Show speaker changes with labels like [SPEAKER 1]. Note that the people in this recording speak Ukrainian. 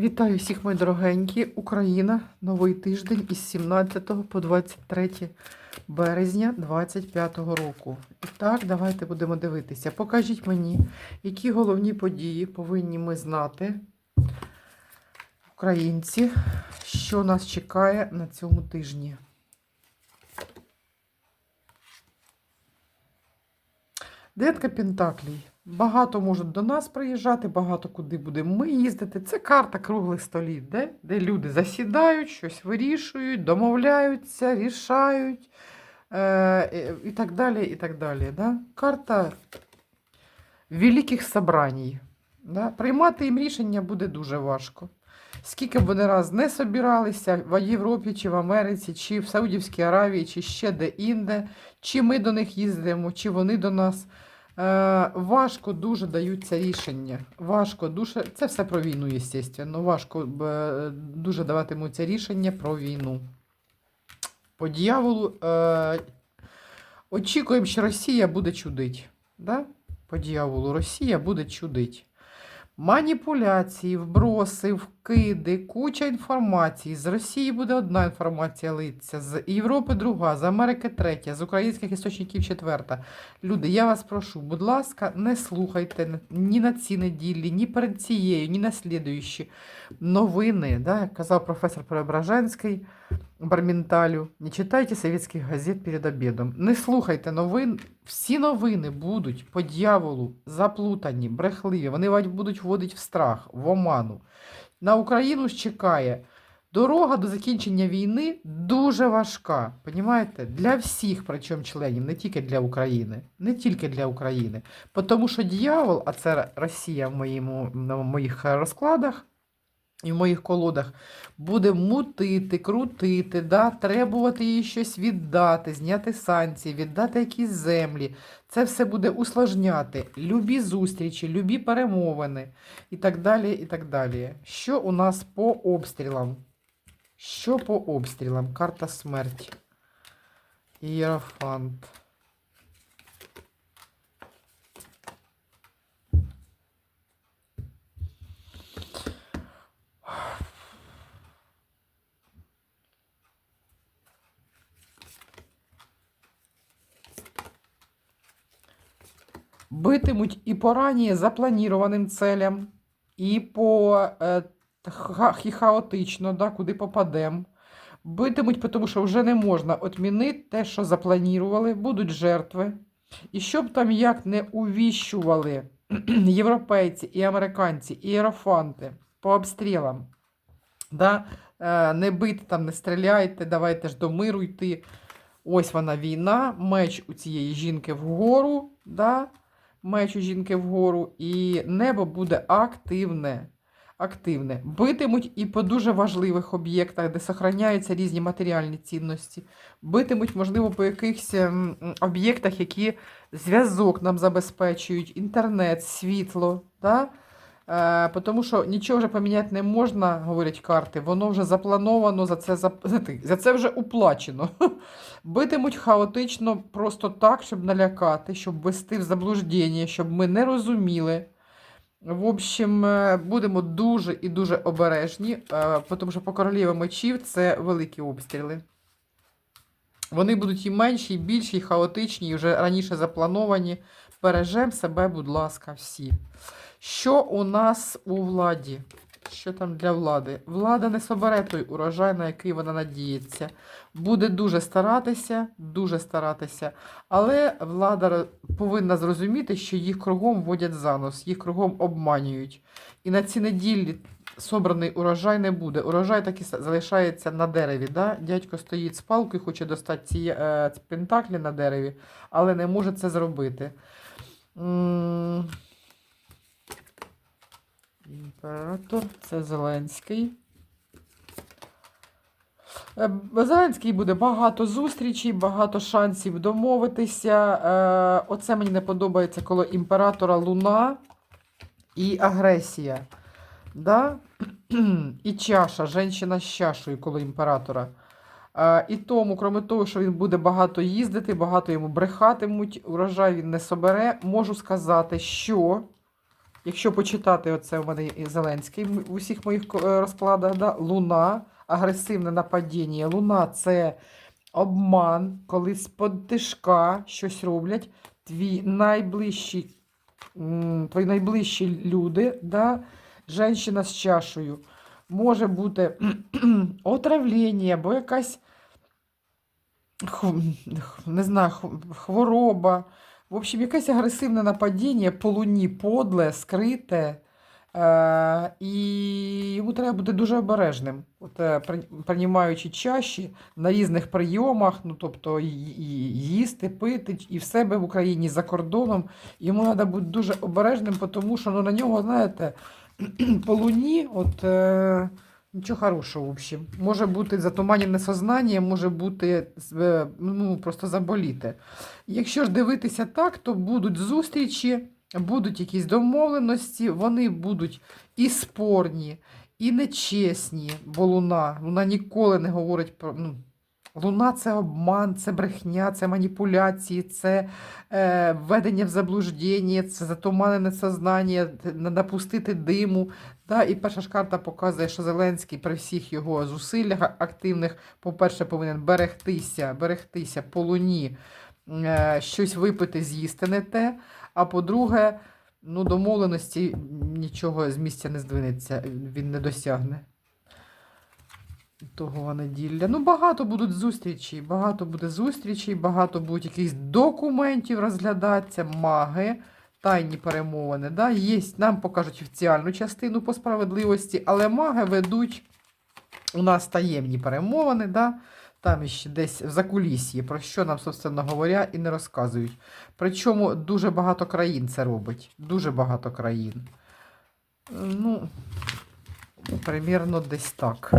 [SPEAKER 1] Вітаю всіх, мої дорогенькі. Україна. Новий тиждень із 17 по 23 березня 25 року. І так, давайте будемо дивитися. Покажіть мені, які головні події повинні ми знати, українці, що нас чекає на цьому тижні. Дев'ятка Пентаклій. Багато можуть до нас приїжджати, багато куди будемо ми їздити. Це карта круглих столів, де, де люди засідають, щось вирішують, домовляються, рішають е, і так далі. і так далі. Да? Карта великих собраній. Да? Приймати їм рішення буде дуже важко. Скільки б вони раз не собиралися в Європі, чи в Америці, чи в Саудівській Аравії, чи ще де-інде, чи ми до них їздимо, чи вони до нас. Е, важко дуже даються рішення. Важко дуже. Це все про війну, звісно. Важко е, дуже даватимуться рішення про війну. По дьяволу е, очікуємо, що Росія буде чудить. Да? По дьяволу Росія буде чудить. Маніпуляції, вброси, вкиди, куча інформації. З Росії буде одна інформація литься, з Європи друга, з Америки третя, з українських істочників четверта. Люди, я вас прошу, будь ласка, не слухайте ні на ці неділі, ні перед цією, ні на слідуючі новини, да, як казав професор Преображенський Барменталю. Не читайте совєтських газет перед обідом. Не слухайте новин. Всі новини будуть по дьяволу заплутані, брехливі. Вони будуть вводити в страх, в оману. На Україну чекає дорога до закінчення війни дуже важка. Понімаєте? Для всіх, причому членів, не тільки для України. Не тільки для України. Тому що дьявол, а це Росія в, моєму, на моїх розкладах. І в моїх колодах буде мутити, крутити, да, требувати їй щось віддати, зняти санкції, віддати якісь землі. Це все буде усложняти любі зустрічі, любі перемовини і так далі. і так далі. Що у нас по обстрілам? Що по обстрілам? Карта смерті. Ієрофант. Битимуть і по раніше запланірованим целям, і по е, ха- хаотично, да, куди попадемо. Битимуть, тому що вже не можна відмінити те, що запланірували, будуть жертви. І щоб там як не увіщували європейці і американці, і аерофанти по обстрілам, да, е, не бити там, не стріляйте, давайте ж до миру йти. Ось вона війна, меч у цієї жінки вгору, да, меч у жінки вгору, і небо буде активне. Активне. Битимуть і по дуже важливих об'єктах, де сохраняються різні матеріальні цінності. Битимуть, можливо, по якихось ем, об'єктах, які зв'язок нам забезпечують, інтернет, світло. Да? Е, тому що нічого вже поміняти не можна, говорять карти, воно вже заплановано, за це, зап- за це вже уплачено. Битимуть хаотично просто так, щоб налякати, щоб ввести в заблуждення, щоб ми не розуміли. В общем, е, будемо дуже і дуже обережні, е, тому що по короліві мечів це великі обстріли. Вони будуть і менші, і більші, і хаотичні, і вже раніше заплановані. Бережемо себе, будь ласка, всі. Що у нас у владі? Що там для влади? Влада не собере той урожай, на який вона надіється. Буде дуже старатися, дуже старатися. Але влада повинна зрозуміти, що їх кругом водять за нос, їх кругом обманюють. І на ці неділі собраний урожай не буде. Урожай так залишається на дереві. Да? Дядько стоїть з палкою, хоче достати ці е, пентаклі на дереві, але не може це зробити. Імператор, це Зеленський. Е, Зеленський буде багато зустрічей, багато шансів домовитися. Е, Оце мені не подобається, коли імператора Луна і агресія. Да? І чаша, жінка з чашою, коли імператора. Е, І тому, крім того, що він буде багато їздити, багато йому брехатимуть, урожай він не собере, можу сказати, що Якщо почитати, оце у мене і Зеленський в усіх моїх е, розкладах, да? Луна, агресивне нападіння. Луна це обман, коли з-под тишка щось роблять. Твій найближчі, твої найближчі люди, да? женщина з чашею. Може бути отравлення або якась не знаю, хвороба. В общем, якесь агресивне нападіння по луні подле, скрите. Е, і йому треба бути дуже обережним. От, е, приймаючи чаші на різних прийомах, ну тобто і, і їсти, пити, і в себе в Україні, за кордоном. Йому треба бути дуже обережним, тому що ну, на нього, знаєте, по луні, от. Е, Нічого хорошого, в общем. Може бути затуманене сознання, може бути е, ну, просто заболіти. Якщо ж дивитися так, то будуть зустрічі, будуть якісь домовленості, вони будуть і спорні, і нечесні, бо луна. Луна ніколи не говорить про. Ну, луна це обман, це брехня, це маніпуляції, це е, введення в заблуждення, це затуманене сознання, напустити диму. Да, і перша ж карта показує, що Зеленський при всіх його зусиллях активних, по-перше, повинен берегтися, берегтися по луні, е, щось випити, з'їсти не те. А по-друге, ну, домовленості нічого з місця не здвинеться, він не досягне. Того неділя. Ну, багато будуть зустрічей, багато буде зустрічей, багато будуть якихось документів розглядатися, маги, тайні перемовини. Да? Є, нам покажуть офіціальну частину по справедливості, але маги ведуть у нас таємні перемовини, да? там ще десь в закулісьї, про що нам, собственно говоря, і не розказують. Причому дуже багато країн це робить. Дуже багато країн. Ну, примірно десь так.